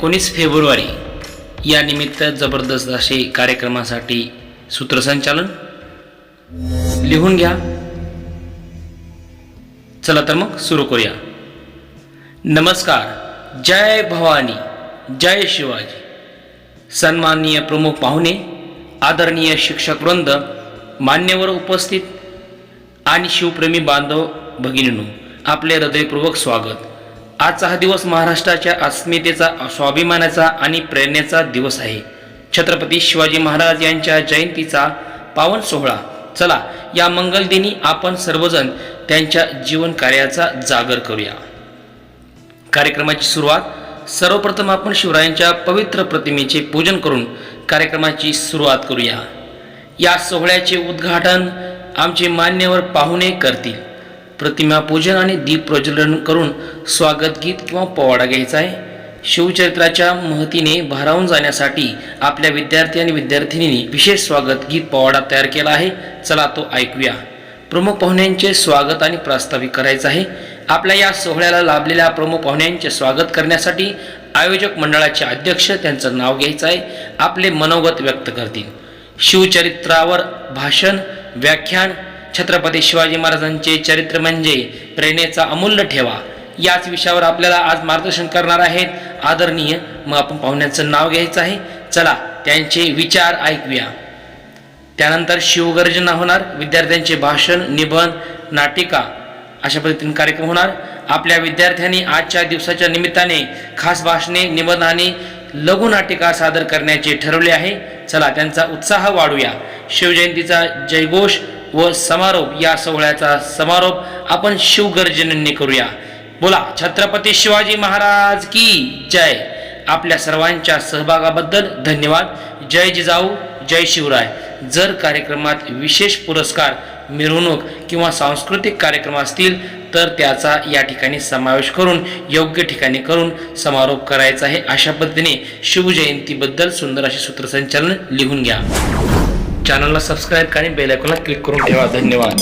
एकोणीस फेब्रुवारी या निमित्त जबरदस्त असे कार्यक्रमासाठी सूत्रसंचालन. लिहून घ्या. चला तर मग सुरू करूया. नमस्कार. जय भवानी. जय शिवाजी. सन्माननीय प्रमुख पाहुणे आदरणीय शिक्षक वृंद मान्यवर उपस्थित आणि शिवप्रेमी बांधव भगिनीनो आपले हृदयपूर्वक स्वागत. आजचा हा दिवस महाराष्ट्राच्या अस्मितेचा स्वाभिमानाचा आणि प्रेरणेचा दिवस आहे. छत्रपती शिवाजी महाराज यांच्या जयंतीचा पावन सोहळा. चला या मंगलदिनी आपण सर्वजण त्यांच्या जीवन कार्याचा जागर करूया. कार्यक्रमाची सुरुवात सर्वप्रथम आपण शिवरायांच्या पवित्र प्रतिमेचे पूजन करून कार्यक्रमाची सुरुवात करूया. या सोहळ्याचे उद्घाटन आमचे मान्यवर पाहुणे करतील. प्रतिमा पूजन आणि दीप प्रज्वलन करून स्वागत गीत किंवा पोवाडा घ्यायचा आहे. शिवचरित्राच्या महतीने भारावून जाण्यासाठी आपल्या विद्यार्थी आणि विद्यार्थिनींनी विशेष स्वागत गीत पोवाडा तयार केला आहे. चला तो ऐकूया. प्रमुख पाहुण्यांचे स्वागत आणि प्रास्ताविक करायचं आहे. आपल्या या सोहळ्याला लाभलेल्या प्रमुख पाहुण्यांचे स्वागत करण्यासाठी आयोजक मंडळाचे अध्यक्ष त्यांचं नाव घ्यायचं आहे. आपले मनोगत व्यक्त करतील. शिवचरित्रावर भाषण व्याख्यान छत्रपती शिवाजी महाराजांचे चरित्र म्हणजे प्रेरणेचा अमूल्य ठेवा. याच विषयावर आपल्याला आज मार्गदर्शन करणार आहेत आदरणीय मग आपण पाहुण्यांचं नाव घ्यायचं आहे. चला त्यांचे विचार ऐकूया. त्यानंतर शिवगर्जना होणार विद्यार्थ्यांचे भाषण निबंध नाटिका अशा पद्धतीने कार्यक्रम होणार. आपल्या विद्यार्थ्यांनी आजच्या दिवसाच्या निमित्ताने खास भाषणे निबंध आणि लघुनाटिका सादर करण्याचे ठरवले आहे. चला त्यांचा उत्साह वाढूया. शिवजयंतीचा जयघोष व समारोप या सोहळ्याचा समारोप आपण शिवगर्जनांनी करूया. बोला छत्रपती शिवाजी महाराज की जय. आपल्या सर्वांच्या सहभागाबद्दल धन्यवाद. जय जिजाऊ जय शिवराय. जर कार्यक्रमात विशेष पुरस्कार मिरवणूक किंवा सांस्कृतिक कार्यक्रम असतील तर त्याचा या ठिकाणी समावेश करून योग्य ठिकाणी करून समारोप करायचा आहे. अशा पद्धतीने शिवजयंतीबद्दल सुंदर असे सूत्रसंचालन लिहून घ्या. चॅनलला सबस्क्राईब आणि बेलायकॉनला क्लिक करून ठेवा. धन्यवाद.